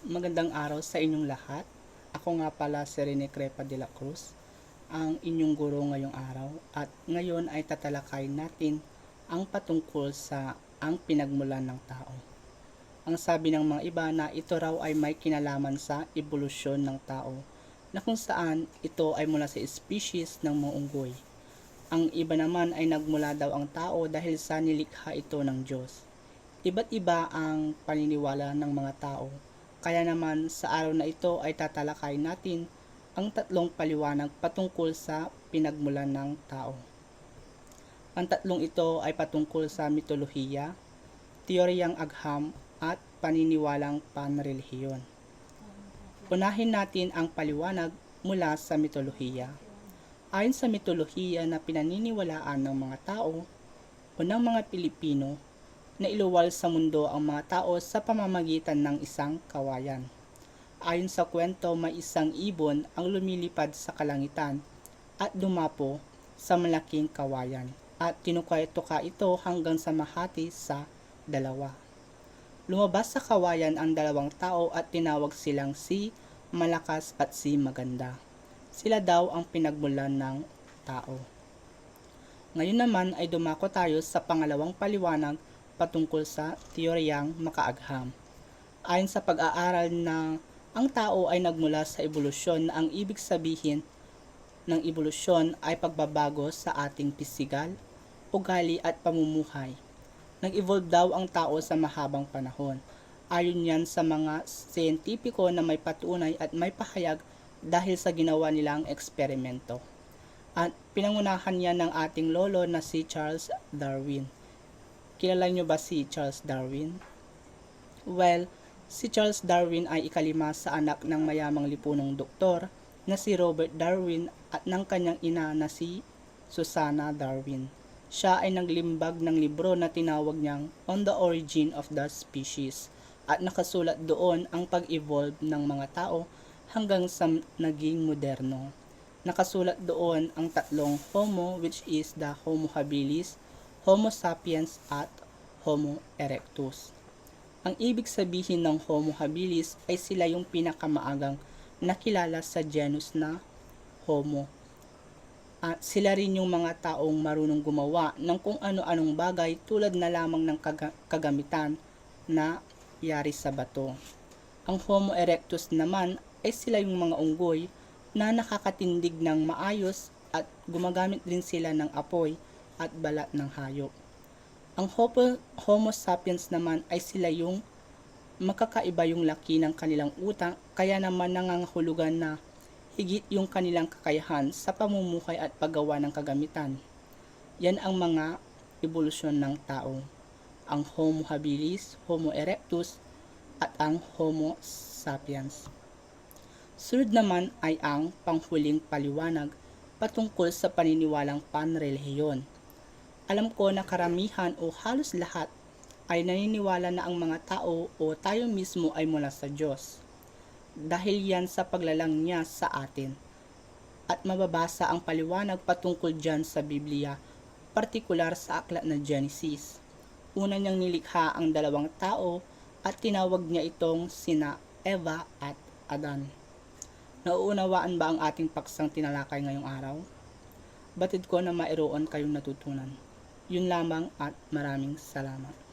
Magandang araw sa inyong lahat. Ako nga pala si Rene Crepa de la Cruz, ang inyong guro ngayong araw at ngayon ay tatalakayin natin ang patungkol sa ang pinagmulan ng tao. Ang sabi ng mga iba na ito raw ay may kinalaman sa ebolusyon ng tao na kung saan ito ay mula sa species ng mga unggoy. Ang iba naman ay nagmula daw ang tao dahil sa nilikha ito ng Diyos. Iba't iba ang paniniwala ng mga tao. Kaya naman sa araw na ito ay tatalakayin natin ang tatlong paliwanag patungkol sa pinagmulan ng tao. Ang tatlong ito ay patungkol sa mitolohiya, teoryang agham at paniniwalang panrelihiyon. Unahin natin ang paliwanag mula sa mitolohiya. Ayon sa mitolohiya na pinaniniwalaan ng mga tao o ng mga Pilipino, na iluwal sa mundo ang mga tao sa pamamagitan ng isang kawayan. Ayon sa kwento, may isang ibon ang lumilipad sa kalangitan at dumapo sa malaking kawayan at tinukwento-ka ito hanggang sa mahati sa dalawa. Lumabas sa kawayan ang dalawang tao at tinawag silang si Malakas at si Maganda. Sila daw ang pinagmulan ng tao. Ngayon naman ay dumako tayo sa pangalawang paliwanag patungkol sa teoryang makaagham. Ayon sa pag-aaral na ang tao ay nagmula sa ebolusyon na ang ibig sabihin ng ebolusyon ay pagbabago sa ating pisigal, ugali at pamumuhay. Nag-evolve daw ang tao sa mahabang panahon. Ayon yan sa mga siyentipiko na may patunay at may pahayag dahil sa ginawa nilang eksperimento. At pinangunahan yan ng ating lolo na si Charles Darwin. Kilala niyo ba si Charles Darwin? Well, si Charles Darwin ay ikalima sa anak ng mayamang lipunong doktor na si Robert Darwin at ng kanyang ina na si Susanna Darwin. Siya ay naglimbag ng libro na tinawag niyang On the Origin of the Species at nakasulat doon ang pag-evolve ng mga tao hanggang sa naging moderno. Nakasulat doon ang tatlong Homo which is the Homo habilis, Homo sapiens at Homo erectus. Ang ibig sabihin ng Homo habilis ay sila yung pinakamaagang nakilala sa genus na Homo. At sila rin yung mga taong marunong gumawa ng kung ano-anong bagay tulad na lamang ng kaga- kagamitan na yari sa bato. Ang Homo erectus naman ay sila yung mga unggoy na nakakatindig ng maayos at gumagamit din sila ng apoy at balat ng hayop. Ang Homo, sapiens naman ay sila yung makakaiba yung laki ng kanilang utang kaya naman nangangahulugan na higit yung kanilang kakayahan sa pamumuhay at paggawa ng kagamitan. Yan ang mga evolusyon ng tao. Ang Homo habilis, Homo erectus, at ang Homo sapiens. Sunod naman ay ang panghuling paliwanag patungkol sa paniniwalang panrelihiyon. Alam ko na karamihan o halos lahat ay naniniwala na ang mga tao o tayo mismo ay mula sa Diyos. Dahil yan sa paglalang niya sa atin. At mababasa ang paliwanag patungkol dyan sa Biblia, partikular sa aklat na Genesis. Una niyang nilikha ang dalawang tao at tinawag niya itong sina Eva at Adan. Nauunawaan ba ang ating paksang tinalakay ngayong araw? Batid ko na mairoon kayong natutunan. Yun lamang at maraming salamat.